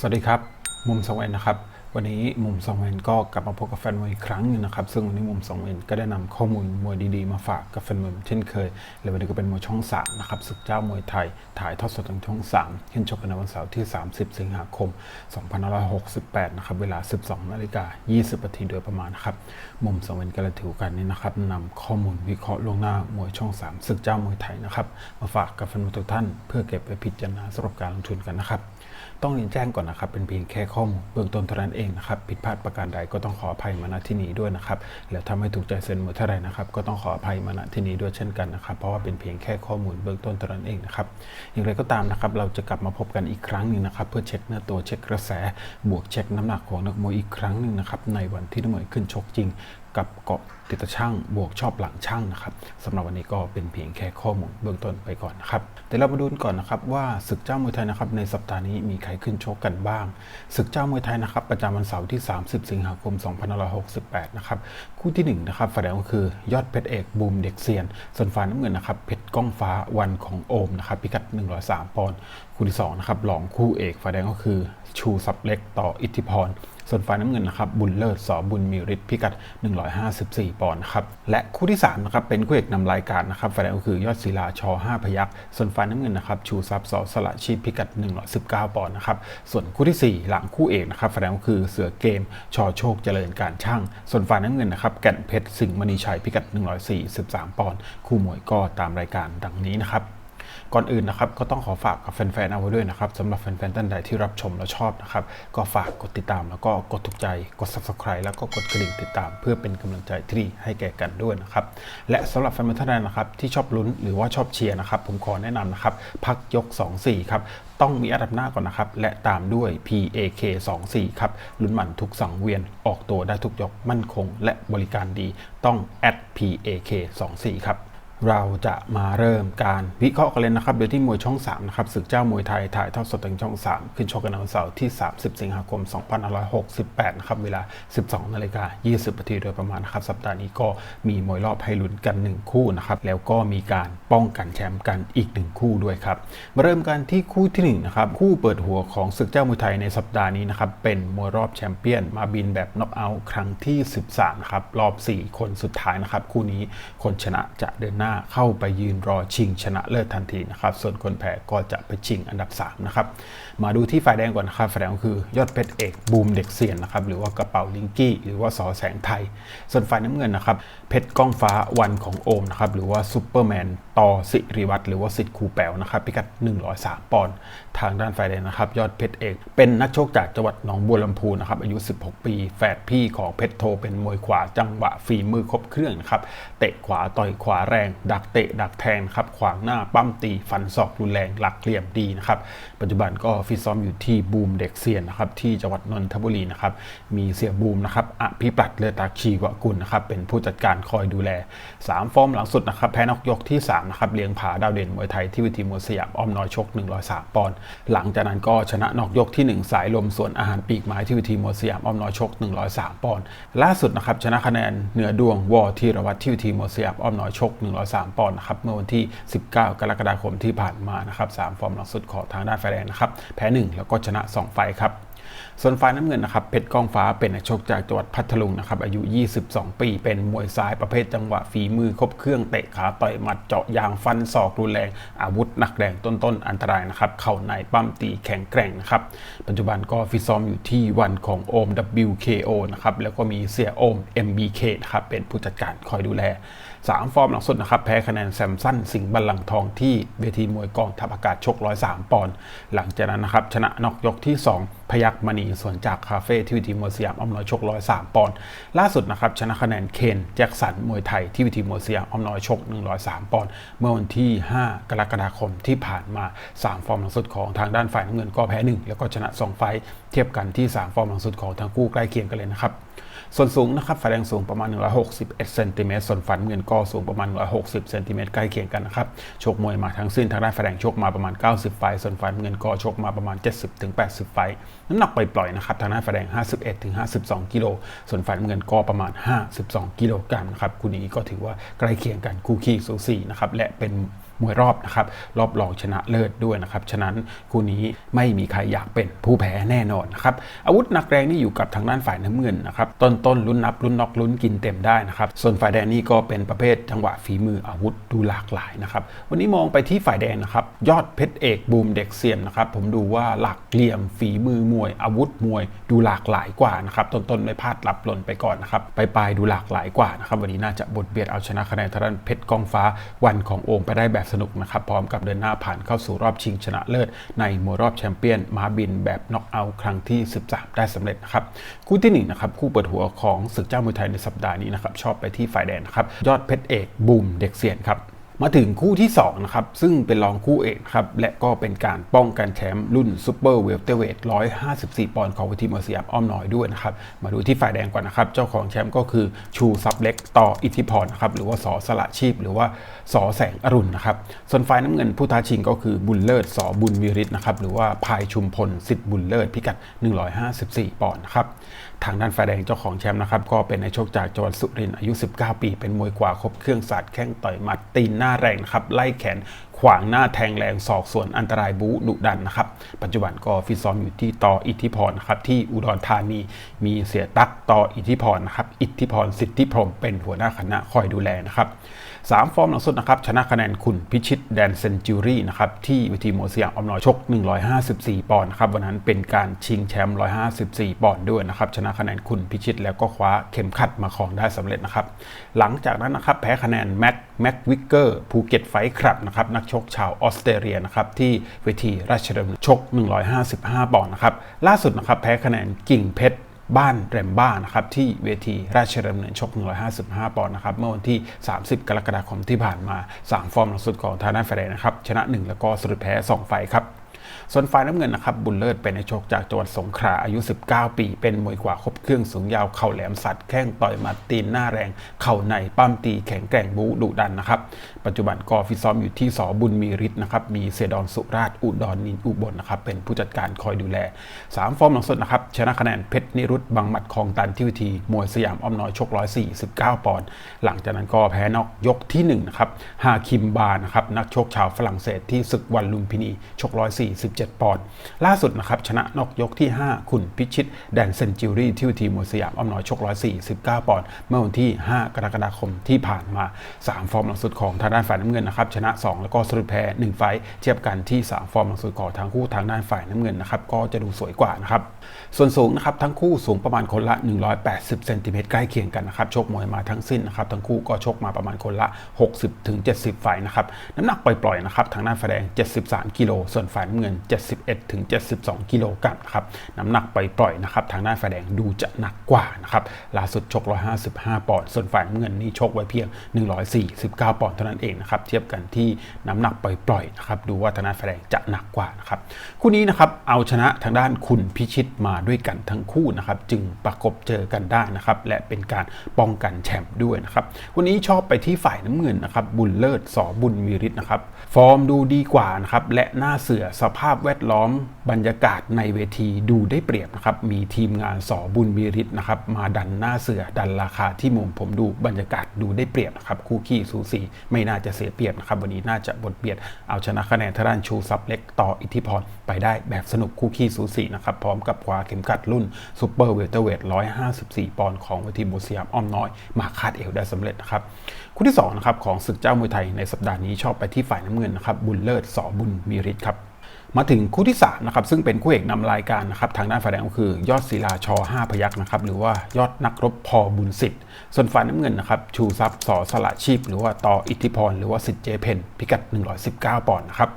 สวัสดีครับ มุมสองเวนนะครับ วันนี้มุมสองเวนก็กลับมาพบกับแฟนมวยอีกครั้งหนึงนะครับ ซึ่งวันนี้มุมสองเวนก็ได้นำข้อมูลมวยดีๆ มาฝากกับแฟนมวยเช่นเคย และวันนี้ก็เป็นมวยช่อง3นะครับศึกเจ้ามวยไทย ถ่ายทอดสดทางช่อง3ขึ้นชกกันในวันเสาร์ที่ 30 สิงหาคม 2568 นะครับ เวลา 12 นาฬิกา 20 นาทีโดยประมาณนะครับ มุมสองเวนก็เลยถือกาสนี้นะครับนำข้อมูลวิเคราะห์ล่วงหน้ามวยช่อง3ศึกเจ้ามวยไทยนะครับ มาฝากกับแฟนมวยทุกท่าน เพื่อเก็บไปพิจารณาสำหรับการลงทุนกันนะครับ ต้องเรียนแจ้งก่อนนะครับ เป็นเพียงแค่ข้อมูลเบื้องต้นเท่านั้นเองนะครับผิดพลาดประการใดก็ต้องขออภัยมาณที่นี้ด้วยนะครับแล้วถ้าไม่ถูกใจเซ็นมือเท่าไรนะครับก็ต้องขออภัยมาณที่นี้ด้วยเช่นกันนะครับ เพราะว่าเป็นเพียงแค่ข้อมูลเบื้องต้นเท่านั้นเองนะครับอย่างไรก็ตามนะครับเราจะกลับมาพบกันอีกครั้งหนึ่งนะครับเพื่อเช็คเนื้อตัวเช็คกระแส บวกเช็คน้ำหนักของนักมวยอีกครั้งหนึ่งนะครับในวันที่นักมวยขึ้นชกจริงกับเกาะติดตช่างบวกชอบหลังช่างนะครับสำหรับวันนี้ก็เป็นเพียงแค่ข้อมูลเบื้องต้นไปก่อนนะครับแต่เรามาดูก่อนนะครับว่าศึกเจ้ามวยไทยนะครับในสัปดาห์นี้มีใครขึ้นชกกันบ้าง ศึกเจ้ามวยไทยนะครับประจำวันเสาร์ที่ 30 สิงหาคม 2568 นะครับคู่ที่ 1 นะครับฝ่ายแดงก็คือยอดเพชรเอกบูมเด็กเซียน ส่วนฝ่ายน้ำเงินนะครับเพชรก้องฟ้าวันของโอมนะครับพิกัด 103 ปอนด์คู่ที่2นะครับรองคู่เอกฝ่ายแดงก็คือชูซับเล็กต่ออิทธิพร ส่วนฝ่ายน้ำเงินนะครับบุญเลิศสอบุญมีฤทธิ์พิกัด 154 ปอนด์ครับและคู่ที่3นะครับเป็นคู่เอกนำรายการนะครับฝ่ายแดงก็คือยอดศิลาช5พยักส่วนฝ่ายน้ำเงินนะครับชูทรัพย์สอสละชีพพิกัด 119 ปอนด์นะครับส่วนคู่ที่ 4 หลังคู่เอกนะครับฝ่ายแดงก็คือเสือเกมชอโชคเจริญการช่าง ส่วนฝ่ายน้ำเงินนะครับแก่นเพชรสิงห์มณีชัยพิกัด 143 ปอนด์คู่มวยก็ตามรายการดังนี้นะครับ ก่อนอื่นนะครับก็ต้องขอฝากกับแฟนๆเอาไว้ด้วยนะครับสำหรับแฟนๆท่านใดที่รับชมและชอบนะครับก็ฝากกดติดตามแล้วก็กดถูกใจกด subscribe แล้วก็กดกระดิ่งติดตาม เพื่อเป็นกำลังใจที่ดีให้แก่กันด้วยนะครับและสำหรับแฟนๆท่านใดนะครับที่ชอบลุ้นหรือว่าชอบเชียร์นะครับผมขอแนะนำนะครับพักยก 2-4ครับต้องมีอันดับหน้าก่อนนะครับ และตามด้วย PAK 24ครับลุ้นมันทุกสังเวียนออกตัวได้ทุกยกมั่นคง และบริการดีต้อง @PAK 24ครับ เราจะมาเริ่มการวิเคราะห์กันเลยนะครับ โดยที่มวยช่อง 3 นะครับศึกเจ้ามวยไทย ถ่ายทอดสดทางช่อง 3 ขึ้นชกกันวันเสาร์ที่ 30 สิงหาคม 2568 นะครับ เวลา 12 นาฬิกา 20 นาทีโดยประมาณนะครับ สัปดาห์นี้ก็มีมวยรอบให้ลุ้นกัน 1 คู่นะครับ แล้วก็มีการป้องกันแชมป์กันอีก 1 คู่ด้วยครับ มาเริ่มกันที่คู่ที่1นะครับ คู่เปิดหัวของศึกเจ้ามวยไทยในสัปดาห์นี้นะครับ เป็นมวยรอบแชมเปี้ยน มาบินแบบน็อกเอาท์ครั้งที่ 13 ครับ รอบ 4 คนสุดท้ายนะครับ คู่นี้คนชนะจะเดินหน้าเข้าไปยืนรอชิงชนะเลิศทันทีนะครับ ส่วนคนแพ้ก็จะไปชิงอันดับ 3 นะครับ มาดูที่ฝ่ายแดงก่อนนะครับฝ่ายแดงคือยอดเพชรเอกบูมเด็กเซียนนะครับ หรือว่ากระเป๋าลิงกี้ หรือว่าสอแสงไทย ส่วนฝ่ายน้ำเงินนะครับ เพชรก้องฟ้าวันของโอมนะครับ หรือว่าซูเปอร์แมนต่อสิริวัตรหรือว่าสิทธิ์คูแปวนะครับ พิกัด 103 ปอนด์ ทางด้านฝ่ายแดงนะครับ ยอดเพชรเอก เป็นนักโชกจากจังหวัดหนองบัวลำพูนะครับ อายุ 16 ปี แฝดพี่ของเพชรโทเป็นมวยขวาจังหวะฝีมือครบเครื่องนะครับ เตะขวาต่อยขวาแรงดักเตะ ดักแทงครับขวางหน้าปั้มตีฟันศอกรุนแรงหลักเหลี่ยมดีนะครับปัจจุบันก็ฟิตซ้อมอยู่ที่บูมเด็กเซียนนะครับที่จังหวัดนนทบุรีนะครับมีเสียบูมนะครับอภิปรัตน์เลือตาชีวกุลนะครับเป็นผู้จัดการคอยดูแล 3 ฟอร์มหลังสุดนะครับแพ้นอกยกที่3นะครับเลี้ยงผาดาวเด่นมวยไทยที่เวิธีมวยสยามอ้อมน้อยชก 103 ปอนด์หลังจากนั้นก็ชนะนอกยกที่ 1 สายลมส่วนอาหารปีกไม้ที่เวิธีมวยสยามอ้อมน้อยชก 103 ปอนด์ล่าสุดนะครับชนะคะแนนเหนือดวงวอทีรวัตรที่เวิธีมวยสยามอ้อมน้อยชก 103ปอนด์นะครับเมื่อวันที่ 19 กรกฎาคมที่ผ่านมานะครับสามฟอร์มหลังสุดของทางด้านไฟแดงนะครับแพ้ 1 แล้วก็ชนะ 2 ไฟครับส่วนฝ่ายน้ำเงินนะครับเพชรก้องฟ้าเป็นนักชกจากจังหวัดพัทลุงนะครับอายุ 22 ปี เป็นมวยซ้ายประเภทจังหวะฝีมือครบเครื่องเตะขาต่อยหมัดเจาะยางฟันศอกรุนแรง อาวุธหนักแรงต้นๆ อันตรายนะครับเข่าในปั้มตีแข็งแกร่งนะครับปัจจุบันก็ฟิตซ้อมอยู่ที่วันของโอม WKO นะครับแล้วก็มีเสียโอม MBK นะครับเป็นผู้จัดการคอยดูแล สามฟอร์มหลังสุดนะครับ แพ้คะแนนแซมสันสิงห์บัลลังทองที่เวทีมวยกองทัพอากาศชก 103 ปอนด์หลังจากนั้นนะครับ ชนะนอกยกที่ 2 พยักมณีส่วนจากคาเฟ่ที่เวทีมวยสยามอมน้อยชก 103 ปอนด์ล่าสุดนะครับ ชนะคะแนนเคนแจ็คสันมวยไทยที่เวทีมวยสยามอมน้อยชก 103 ปอนด์เมื่อวันที่ 5 กรกฎาคมที่ผ่านมา 3 ฟอร์มหลังสุดของทางด้านฝ่ายน้ำเงินก็แพ้ 1 แล้วก็ชนะ 2 ไฟท์เทียบกันที่ 3 ฟอร์มหลังสุดของทั้งคู่ใกล้เคียงกันเลยนะครับ ส่วนสูงนะครับฝ่ายแดงสูงประมาณ 161เซนติเมตรส่วนฝันเงินก็สูงประมาณ 160เซนติเมตรใกล้เคียงกันนะครับชกมวยมาทั้งสิ้นทางด้านฝ่ายแดงชกมาประมาณ 90ไฟส่วนฝันเงินก็ชกมาประมาณ 70ถึง80 ไฟน้ำหนักปล่อยๆนะครับทางด้านฝ่ายแดง 51ถึง52 กิโลส่วนฝ่ายเงินก็ประมาณ 52 กิโลกรัมนะครับคู่นี้ก็ถือว่าใกล้เคียงกันคู่ขี้สูสีนะครับและเป็น มวยรอบนะครับรอบรองชนะเลิศด้วยนะครับฉะนั้นคู่นี้ไม่มีใครอยากเป็นผู้แพ้แน่นอนนะครับอาวุธหนักแรงนี่อยู่กับทางด้านฝ่ายน้ำเงินนะครับต้นต้นลุ้นนับลุ้นนอกลุ้นกินเต็มได้นะครับส่วนฝ่ายแดงนี่ก็เป็นประเภทจังหวะฝีมืออาวุธดูหลากหลายนะครับวันนี้มองไปที่ฝ่ายแดงนะครับยอดเพชรเอกบูมเด็กเสียมนะครับผมดูว่าหลักเหลี่ยมฝีมือมวย อาวุธมวย ดูหลากหลายกว่านะครับต้นต้นไม่พลาดหลับหล่นไปก่อนนะครับไปปลายดูหลากหลายกว่านะครับวันนี้น่าจะบทเบียดเอาชนะคะแนนทางด้านเพชรกองฟ้าวันของโอมไปได้แบบสนุกนะครับ พร้อมกับเดินหน้าผ่านเข้าสู่รอบชิงชนะเลิศ ในมวยรอบแชมเปี้ยนมาบินแบบน็อกเอาท์ครั้งที่ 13 ได้สำเร็จนะครับ คู่ที่1นนะครับคู่เปิดหัวของศึกเจ้ามวยไทยในสัปดาห์นี้นะครับชอบไปที่ฝ่ายแดงนะครับยอดเพชรเอกบูมเด็กเสียนครับ มาถึงคู่ที่2นะครับซึ่งเป็นรองคู่เอกครับและก็เป็นการป้องกันแชมป์รุ่นซูเปอร์เวลเตอร์เวท154 ปอนด์ของวิทีมอสยมอ้อมน้อยด้วยนะครับมาดูที่ฝ่ายแดงก่อนนะครับเจ้าของแชมป์ก็คือชูซับเล็กต่ออิทธิพรนะครับหรือว่าสอสละชีพ หรือว่าสอแสงอรุณนะครับส่วนฝ่ายน้ำเงินผู้ท้าชิงก็คือบุญเลิศสอบุญมีริศนะครับหรือว่าพายชุมพลสิทธิ์บุญเลิศพิกัด 154 ปอนด์ครับ ทางด้านฝ่ายแดงเจ้าของแชมป์นะครับ ก็เป็นนายโชคจากจังหวัดสุรินทร์อายุ 19 ปี เป็นมวยกว่าครบเครื่องศาสตร์แข้งต่อยหมัดตีนหน้าแรงนะครับ ไล่แขนขวางหน้าแทงแรงศอกส่วนอันตรายบูดุดันนะครับ ปัจจุบันก็ฟิตซ้อมอยู่ที่ต่ออิทธิพรนะครับที่อุดรธานีมีเสียตักต่ออิทธิพรนะครับอิทธิพรสิทธิพรมเป็นหัวหน้าคณะคอยดูแลนะครับ สามฟอร์มหลังสุดนะครับชนะคะแนนคุณพิชิตแดนเซนจูรี่นะครับที่วิธีโมเซียออมนอยชก 154 ปอนด์ครับวันนั้นเป็นการชิงแชมป์ 154 ปอนด์ด้วยนะครับชนะคะแนนคุณพิชิตแล้วก็คว้าเข็มขัดมาครองได้สำเร็จนะครับหลังจากนั้นนะครับแพ้คะแนนแม็กแม็กวิกเกอร์ภูเก็ตไฟครับนะครับนักชกชาวออสเตรเลียนะครับที่เวทีราชดำเนินชก 155 ปอนด์นะครับล่าสุดนะครับแพ้คะแนนกิ่งเพชร บ้านแรมบ้านะครับที่เวทีราชดำเนินชก 155 ปอนด์นะครับเมื่อวันที่ 30 กรกฎาคมที่ผ่านมา 3 ฟอร์มหลังสุดของทานาเฟร์นะครับชนะ 1 แล้วก็สุดแพ้ 2 ไฟครับ ส่วนฝ่ายน้ำเงินนะครับบุญเลิศเป็นในโชคจากจังหวัดสงขลาอายุ 19 ปี เป็นมวยกว่าครบเครื่องสูงยาวเข่าแหลมสัตว์แข้งต่อยมัดตีนหน้าแรง เข่าในปั้มตีแข็งแกร่งบูดุดันนะครับปัจจุบันก็ฟิตซ้อมอยู่ที่สอบุญมีฤทธิ์นะครับมีเสดอนสุราชอุดรนินอุบลนะครับเป็นผู้จัดการคอยดูแล 3 ฟอร์มหลังสุดนะครับชนะคะแนนเพชรนิรุตบังหมัดคลองตันที่วิธีมวยสยามอ้อมน้อยชก 149 ปอนด์หลังจากนั้นก็แพ้นอกยกที่1นะครับฮาคิมบานะครับนักชกชาวฝรั่งเศสที่ศึกวันลุมพินีชก147ปอนด์ล่าสุดนะครับชนะนอกยกที่ 5 คุณพิชิต แดนเซนจิวรี่ที่วิธีมวยสยามอ้อมน้อยชก 149 ปอนด์เมื่อวันที่ 5 กรกฎาคมที่ผ่านมา 3 ฟอร์มหลังสุดของทางด้านฝ่ายน้ำเงินนะครับชนะ 2 แล้วก็สรุปแพ้ 1 ไฟเทียบกันที่ 3 ฟอร์มหลังสุดของทางคู่ทางด้านฝ่ายน้ำเงินนะครับก็จะดูสวยกว่านะครับส่วนสูงนะครับทั้งคู่สูงประมาณคนละ 180เซนติเมตรใกล้เคียงกันนะครับชกมวยมาทั้งสิ้นนะครับทั้งคู่ก็ชกมาประมาณคนละ 60ถึง70ไฟนะครับน้ำหนักปล่อยๆนะครับทางด้านฝ่ายแดง 73 กิโลส่วนฝ่ายน้ำเงิน71ถึง72 กิโลกรัมครับน้ำหนักปล่อยๆนะครับทางด้านฝ่ายแดงดูจะหนักกว่านะครับล่าสุดชก 155 ปอนด์ส่วนฝ่ายเงินนี่ชกไว้เพียง 149 ปอนด์เท่านั้นเองนะครับเทียบกันที่น้ำหนักปล่อยๆนะครับดูว่าทางด้านฝ่ายแดงจะหนักกว่านะครับคู่นี้นะครับเอาชนะทางด้านคุณพิชิตมาด้วยกันทั้งคู่นะครับจึงประกบเจอกันได้นะครับและเป็นการป้องกันแชมป์ด้วยนะครับวันนี้ชอบไปที่ฝ่ายน้ำเงินนะครับบุญเลิศสอบุญมีฤทธิ์นะครับฟอร์มดูดีกว่านะครับและหน้าเสือสภาพแวดล้อมบรรยากาศในเวทีดูได้เปรียบนะครับ มีทีมงานสอบุญมีฤทธิ์นะครับ มาดันหน้าเสือดันราคาที่มุมผมดูบรรยากาศดูได้เปรียบนะครับคู่ขี้สูสีไม่น่าจะเสียเปรียบนะครับ วันนี้น่าจะบทเบียดเอาชนะคะแนนทางด้านชูซับเล็กต่ออิทธิพรไปได้แบบสนุกคู่ขี้สูสีนะครับพร้อมกับคว้าเข็มขัดรุ่นซูเปอร์เวลเตอร์เวท154 ปอนด์ของวทีโบสยามอ้อมน้อย มาคาดเอวได้สำเร็จนะครับคู่ที่2นะครับของศึกเจ้ามวยไทยในสัปดาห์นี้ชอบไปที่ฝ่ายน้ำเงินนะครับบุญเลิศสอบุญมีฤทธิ์ครับ มาถึงคู่ที่3นะครับซึ่งเป็นคู่เอกนำรายการนะครับทางด้านฝ่ายแดงก็คือยอดศิลาชอ5พยักนะครับหรือว่ายอดนักรบพอบุญสิทธิ์ ส่วนฝ่ายน้ำเงินนะครับชูทรัพย์สอสละชีพ หรือว่าต่ออิทธิพรหรือว่าสิทธิ์เจเพนพิกัด 119 ปอนด์นะครับ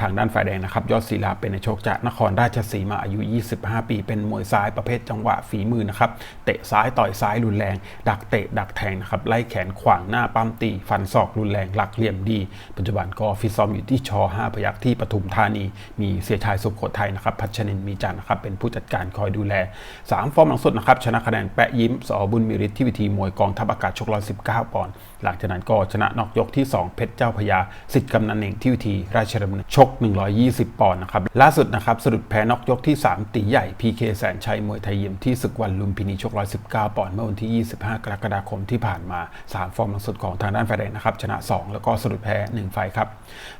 ทางด้านฝ่ายแดงนะครับยอดศิลาเป็นในโชคจากนครราชสีมาอายุ 25 ปี เป็นมวยซ้ายประเภทจังหวะฝีมือนะครับเตะซ้ายต่อยซ้ายรุนแรง ดักเตะดักแทงนะครับไล่แขนขวางหน้าปั้มตีฟันศอกรุนแรงหลักเหลี่ยมดี ปัจจุบันก็ฟิตซ้อมอยู่ที่ชอ5พยักที่ปทุมธานีมีเสียชายสุขโขทัยนะครับพัชนินมีจันนะครับเป็นผู้จัดการคอยดูแล 3 ฟอร์มหลังสุดนะครับชนะคะแนนแปะยิ้มสอบุญมีฤทธิ์ที่วิธีมวยกองทัพอากาศชกร้อยสิบเก้าปอนด์หลังจากนั้นก็ชนะนอกยกที่ 2 เพชรเจ้าพญาสิทธิ์กำนันเองที่วิธีราชดำเนินชก 120 ปอนด์นะครับล่าสุดนะครับสะดุดแพ้นอกยกที่ 3 ตีใหญ่ PK แสนชัยมวยไทยยิมที่ศึกวันลุมพินีชก119ปอนด์เมื่อวันที่ 25 กรกฎาคมที่ผ่านมา 3 ฟอร์มหลังสุดของทางด้านฝ่ายแดงนะครับชนะ 2 แล้วก็สะดุดแพ้1ไฟครับ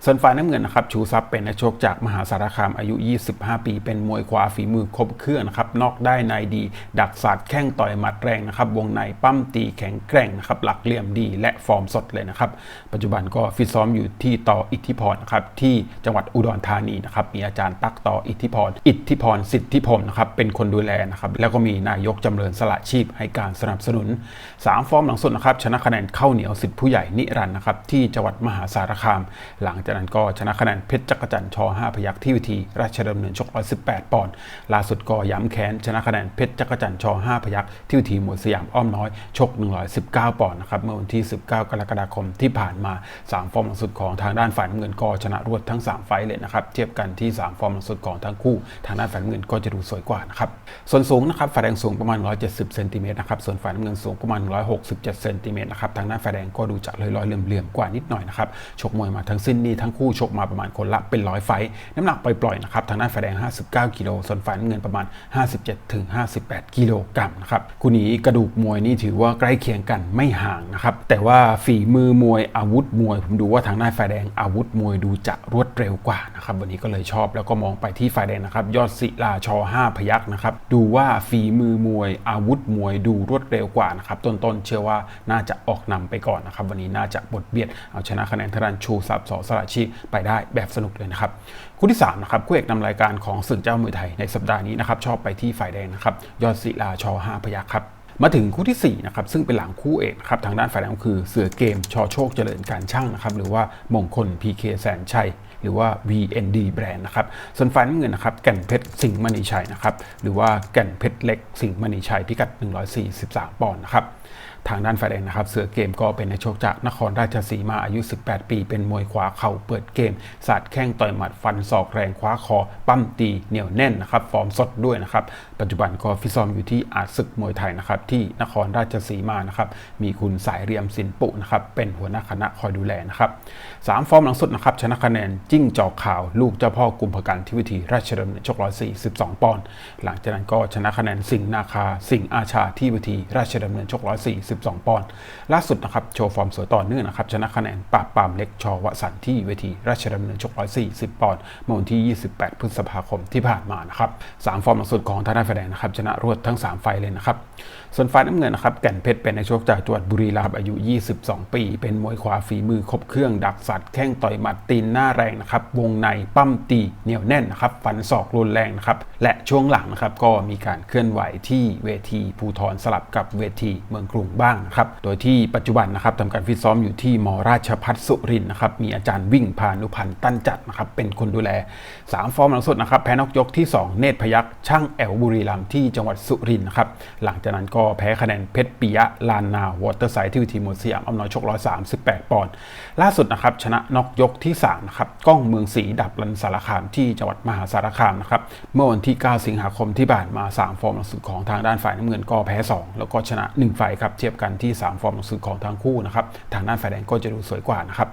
ส่วนฝ่ายน้ำเงินนะครับชูซับเป็นนักชกจากมหาสารคามอายุ 25 ปี เป็นมวยขวาฝีมือครบเครื่องนะครับนอกได้ในดี ดักศาสตร์แข้งต่อยหมัดแรงนะครับวงในปั้มตีแข็งแกร่งนะครับหลักเหลี่ยมดีและฟอร์มสดเลยนะครับ ปัจจุบันก็ฟิตซ้อมอยู่ที่ต่ออิทธิพรนะครับที่จังหวัดอุดรธานีนะครับมีอาจารย์ตักต่ออิทธิพรอิทธิพรสิทธิพรนะครับเป็นคนดูแลนะครับแล้วก็มีนายกจำเริญสละชีพให้การสนับสนุน 3 ฟอร์มหลังสุดนะครับชนะคะแนนเข้าเหนียวสิทธิผู้ใหญ่นิรันต์นะครับที่จังหวัดมหาสารคาม หลังจากนั้นก็ชนะคะแนนเพชรจักรจันทร์ช5พยัคฆ์ที่วิธีราชดำเนินชก118 ปอนด์ล่าสุดก็ย้ำแค้นชนะคะแนนเพชรจักรจันทร์ช5พยัคฆ์ที่วิธีมวยสยามอ้อมน้อยชก 119 ปอนด์นะครับเมื่อวันที่ 19 กรกฎาคมที่ผ่านมา 3 ฟอร์มหลังสุดของทางด้านฝ่ายน้ำเงินก็ชนะรวดทั้ง 3 ไฟเลยนะครับเทียบกันที่ 3 ฟอร์มหลังสุดของทั้งคู่ ทางด้านฝ่ายน้ำเงินก็จะดูสวยกว่านะครับส่วนสูงนะครับฝ่ายแดงสูงประมาณ 170เซนติเมตรนะครับส่วนฝ่ายน้ำเงินสูงประมาณ 167เซนติเมตรนะครับทางด้านฝ่ายแดงก็ดูจะลอยๆเหลื่อมๆกว่านิดหน่อยนะครับชกมวยมาทั้งสิ้นนี่ทั้งคู่ชกมาประมาณคนละเป็นร้อยไฟน้ำหนักปล่อยๆนะครับทางด้านฝ่ายแดง 59 กิโลส่วนฝ่ายน้ำเงินประมาณ 57ถึง58 กิโลกรัมนะครับคู่นี้กระดูกมวยนี่ถือว่าใกล้เคียงกันไม่ห่างนะครับแต่ว่าฝีมือมวยอาวุธมวย ผมดูว่าทางด้านฝ่ายแดงอาวุธมวยดูจะรวดเร็วกว่านะครับวันนี้ก็เลยชอบแล้วก็มองไปที่ฝ่ายแดงนะครับยอดศิลาชอ5พยักนะครับดูว่าฝีมือมวยอาวุธมวยดูรวดเร็วกว่านะครับต้นๆเชื่อว่าน่าจะออกนำไปก่อนนะครับวันนี้น่าจะบทเบียดเอาชนะคะแนนทรานชูซับสอสระชีไปได้แบบสนุกเลยนะครับคู่ที่3นะครับคู่เอกนำรายการของศึกเจ้ามวยไทยในสัปดาห์นี้นะครับชอบไปที่ฝ่ายแดงนะครับยอดศิลาชอ5พยักครับมาถึงคู่ที่4นะครับซึ่งเป็นหลังคู่เอกครับทางด้านฝ่ายแดงก็คือเสือเกมชอโชคเจริญการช่างนะครับหรือว่ามงคล PK แสนชัยหรือว่า VND แบรนด์นะครับส่วนฝ่ายน้ำเงินนะครับแก่นเพชรสิงห์มณีชัยนะครับหรือว่าแก่นเพชรเล็กสิงห์มณีชัยพิกัด 143 ปอนด์นะครับ ทางด้านฝ่ายแดงนะครับ เสือเกมก็เป็นนักชกจากนครราชสีมาอายุ 18 ปี เป็นมวยขวาเข่าเปิดเกมสาดแข้งต่อยหมัดฟันศอกแรงคว้าคอ ปั้มตีเหนียวแน่นนะครับ ฟอร์มสดด้วยนะครับ ปัจจุบันก็ฟิซ้อมอยู่ที่อาศึกมวยไทยนะครับ ที่นครราชสีมานะครับมีคุณสายเรียมสินปุนะครับเป็นหัวหน้าคณะคอยดูแลนะครับสามฟอร์มหลังสุดนะครับชนะคะแนนจิ้งจอกขาว ลูกเจ้าพ่อกุมภกันที่วิธีราชดำเนินชก142ปอนด์หลังจากนั้นก็ชนะคะแนนสิงห์นาคา สิงห์อาชาที่วิธีราชดำเนินชกร้อยสี่สิบ142ปอนด์ล่าสุดนะครับโชว์ฟอร์มสวยต่อเนื่องนะครับชนะคะแนนปราบปรามเล็กชอวสันที่เวทีราชดำเนินชก 140 ปอนด์เมื่อวันที่ 28 พฤษภาคมที่ผ่านมานะครับสามฟอร์มหลังสุดของทางด้านฝ่ายแดงนะครับชนะรวดทั้ง 3 ไฟเลยนะครับส่วนฝ่ายน้ำเงินนะครับแก่นเพชรเป็นนักชกจากจังหวัดบุรีรัมย์อายุ 22 ปี เป็นมวยขวาฝีมือครบเครื่องดักสัตว์แข้งต่อยหมัดตีนหน้าแรงนะครับวงในปั้มตีเหนียวแน่นนะครับฟันศอกรุนแรงนะครับและช่วงหลังนะครับก็มีการเคลื่อนไหวที่เวทีภูทรสลับกับเวทีเมืองกรุงบ้างนะครับ โดยที่ปัจจุบันนะครับทำการฟิตซ้อมอยู่ที่มราชพัฒสุรินทร์นะครับ มีอาจารย์วิ่งพานุพันธ์ตั้นจัดนะครับ เป็นคนดูแล 3 ฟอร์มหลังสุดนะครับ แพ้นอกยกที่ 2 เนตรพยักช่างแอลบุรีรัมที่จังหวัดสุรินทร์นะครับ หลังจากนั้นก็แพ้คะแนนเพชรปิยะลานนาวอเตอร์ไซด์ที่วิธีมวยสยามอ้อมน้อยชก138ปอนด์ ล่าสุดนะครับชนะนอกยกที่3นะครับ ก้องเมืองศรีดับลันสารคามที่จังหวัดมหาสารคามนะครับ เมื่อวันที่ 9 สิงหาคมที่ผ่านมา 3 ฟอร์มหลังสุดของทางด้านฝ่ายน้ำเงินก็แพ้ 2 แล้วก็ชนะ 1 ไฟครับเทียบกันที่ 3 ฟอร์มหลังสุดของทั้งคู่นะครับทางด้านฝ่ายแดงก็จะดูสวยกว่านะครับ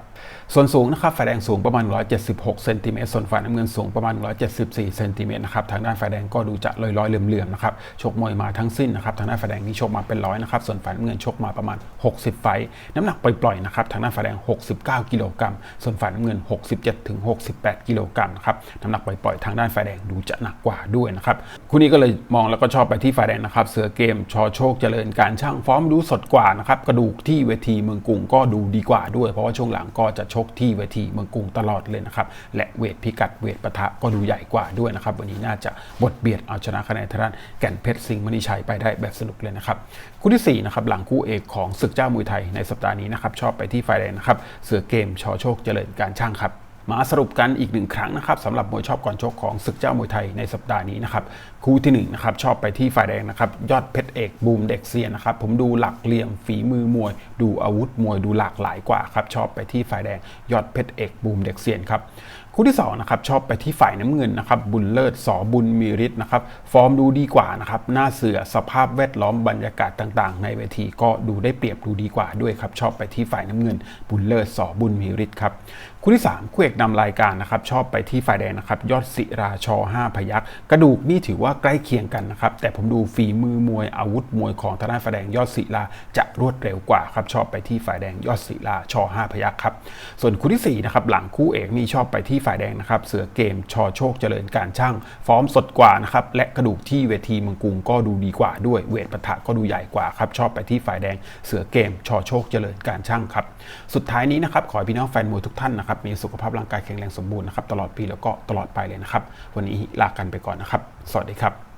ส่วนสูงนะครับฝ่ายแดงสูงประมาณ 176 เซนติเมตรส่วนฝ่ายน้ำเงินสูงประมาณ 174 เซนติเมตรนะครับทางด้านฝ่ายแดงก็ดูจะลอยๆเหลื่อมๆนะครับชกมวยมาทั้งสิ้นนะครับทางด้านฝ่ายแดงนี่ชกมาเป็นร้อยนะครับส่วนฝ่ายน้ำเงินชกมาประมาณ 60 ไฟ น้ำหนักปล่อยๆนะครับทางด้านฝ่ายแดง 69 กิโลกรัมส่วนฝ่ายน้ำเงิน 67ถึง68 กิโลกรัมนะครับน้ำหนักปล่อยๆทางด้านฝ่ายแดงดูจะหนักกว่าด้วยนะครับคู่นี้ก็เลยมองแล้วก็ชอบไปที่ฝ่ายแดงนะครับเสือเกมชอโชคเจริญการช่างฟอร์มดูสดกว่านะครับกระดูกที่เวทีเมืองกรุงก็ดูดีกว่าด้วย เพราะว่าช่วงหลังก็จะชกที่เวทีเมืองกรุงตลอดเลยนะครับและเวทพิกัดเวทปะทะก็ดูใหญ่กว่าด้วยนะครับวันนี้น่าจะบทเบียดเอาชนะคะแนนทางด้านแก่นเพชรสิงห์มณีชัยไปได้แบบสนุกเลยนะครับคู่ที่4นะครับหลังคู่เอกของศึกเจ้ามวยไทยในสัปดาห์นี้นะครับชอบไปที่ฝ่ายแดงนะครับเสือเกมชอโชคเจริญการช่างครับ มาสรุปกันอีกหนึ่งครั้งนะครับสำหรับมวยชอบก่อนชกของศึกเจ้ามวยไทยในสัปดาห์นี้นะครับคู่ที่1นนะครับชอบไปที่ฝ่ายแดงนะครับยอดเพชรเอกบูมเด็กเซียนนะครับผมดูหลักเหลี่ยมฝีมือมวย ดูอาวุธมวยดูหลากหลายกว่าครับชอบไปที่ฝ่ายแดงยอดเพชรเอกบูมเด็กเซียนครับคู่ที่2นะครับชอบไปที่ฝ่ายน้ำเงินนะครับบุญเลิศสอบุญมีฤทธิ์นะครับฟอร์มดูดีกว่านะครับหน้าเสือสภาพแวดล้อมบรรยากาศต่างๆ ในเวทีก็ดูได้เปรียบดูดีกว่าด้วยครับชอบไปที่ฝ่ายน้ำเงิน บุญเลิศสอบุญมีฤทธิ์ครับ คู่ที่3คู่เอกนำรายการนะครับชอบไปที่ฝ่ายแดงนะครับยอดศิราชอ5พยักกระดูกนี่ถือว่าใกล้เคียงกันนะครับแต่ผมดูฝีมือมวยอาวุธมวยของทางด้านฝ่ายแดงยอดศิลาจะรวดเร็วกว่าครับชอบไปที่ฝ่ายแดงยอดศิลาชอ5พยักครับส่วนคู่ที่4นะครับหลังคู่เอกนี่ชอบไปที่ฝ่ายแดงนะครับเสือเกมชอโชคเจริญการช่าง ฟอร์มสดกว่านะครับและกระดูกที่เวทีเมืองกรุงก็ดูดีกว่าด้วยเวทปะทะก็ดูใหญ่กว่าครับชอบไปที่ฝ่ายแดงเสือเกมชอโชคเจริญการช่างครับสุดท้ายนี้นะครับขอพี่น้องแฟนมวยทุกท่านนะครับนะครับมีสุขภาพร่างกายแข็งแรงสมบูรณ์นะครับตลอดปีแล้วก็ตลอดไปเลยนะครับ วันนี้ลากันไปก่อนนะครับ สวัสดีครับ